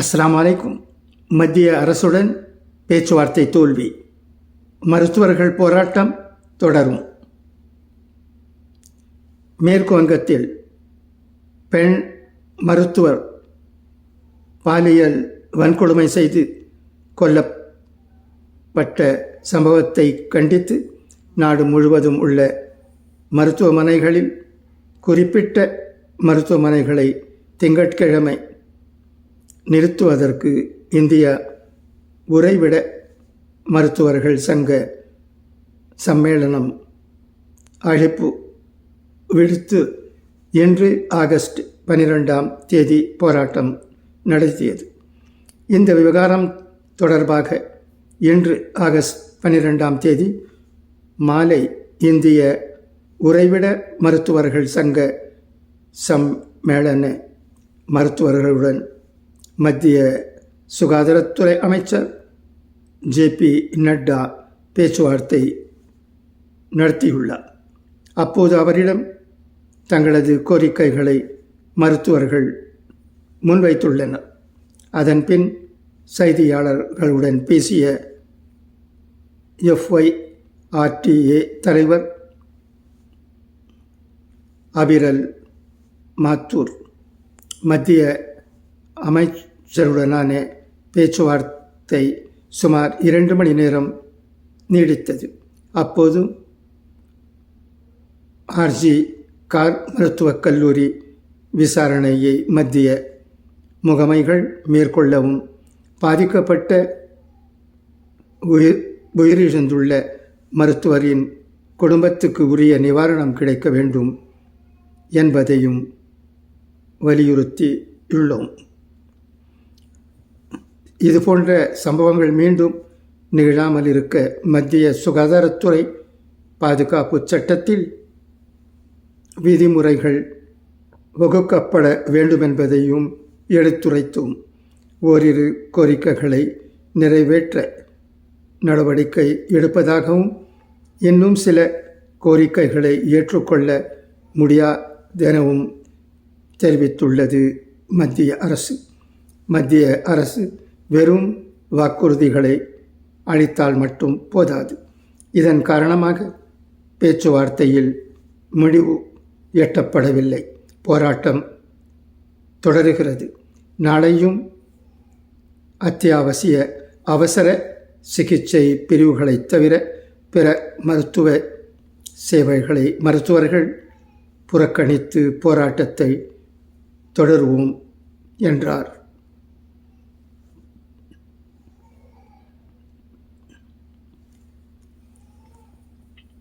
அஸ்லாம் அலைக்கும் மத்திய அரசுடன் பேச்சுவார்த்தை தோல்வி. மருத்துவர்கள் போராட்டம் தொடரும். மேற்கு வங்கத்தில் பெண் மருத்துவர் பாலியல் வன்கொடுமை செய்து கொல்லப்பட்ட சம்பவத்தை கண்டித்து நாடு முழுவதும் உள்ள மருத்துவமனைகளில் குறிப்பிட்ட மருத்துவமனைகளை திங்கட்கிழமை நிறுத்துவதற்கு இந்தியா உறைவிட மருத்துவர்கள் சங்க சம்மேளனம் அழைப்பு விடுத்து இன்று ஆகஸ்ட் பனிரெண்டாம் தேதி போராட்டம் நடத்தியது. இந்த விவகாரம் தொடர்பாக இன்று ஆகஸ்ட் பனிரெண்டாம் தேதி மாலை இந்திய உறைவிட மருத்துவர்கள் சங்க சம்மேளன மருத்துவர்களுடன் மத்திய சுகாதாரத்துறை அமைச்சர் ஜே பி நட்டா பேச்சுவார்த்தை நடத்தியுள்ளார். அப்போது அவரிடம் தங்களது கோரிக்கைகளை மருத்துவர்கள் முன்வைத்துள்ளனர். அதன் பின் செய்தியாளர்களுடன் பேசிய எஃப்ஒய் ஆர்டிஏ தலைவர் அபிரல் மாத்தூர். மத்திய அமைச்சருடனான பேச்சுவார்த்தை சுமார் இரண்டு மணி நேரம் நீடித்தது. அப்போது ஆர்ஜி கார் மருத்துவக் கல்லூரி விசாரணையை மத்திய முகமைகள் மேற்கொள்ளவும் பாதிக்கப்பட்ட உயிர் உயிரிழந்துள்ள மருத்துவரின் குடும்பத்துக்கு உரிய நிவாரணம் கிடைக்க வேண்டும் என்பதையும் வலியுறுத்தியுள்ளோம். இது போன்ற சம்பவங்கள் மீண்டும் நிகழாமல் இருக்க மத்திய சுகாதாரத்துறை பாதுகாப்பு சட்டத்தில் விதிமுறைகள் வகுக்கப்பட வேண்டுமென்பதையும் எடுத்துரைத்தும். ஓரிரு கோரிக்கைகளை நிறைவேற்ற நடவடிக்கை எடுப்பதாகவும் இன்னும் சில கோரிக்கைகளை ஏற்றுக்கொள்ள முடியாதெனவும் தெரிவித்துள்ளது மத்திய அரசு. மத்திய அரசு வெறும் வாக்குறுதிகளை அளித்தால் மட்டும் போதாது. இதன் காரணமாக பேச்சுவார்த்தையில் முடிவு எட்டப்படவில்லை. போராட்டம் தொடருகிறது. நாளையும் அத்தியாவசிய அவசர சிகிச்சை பிரிவுகளை தவிர பிற மருத்துவ சேவைகளை மருத்துவர்கள் புறக்கணித்து போராட்டத்தை தொடருவோம் என்றார்.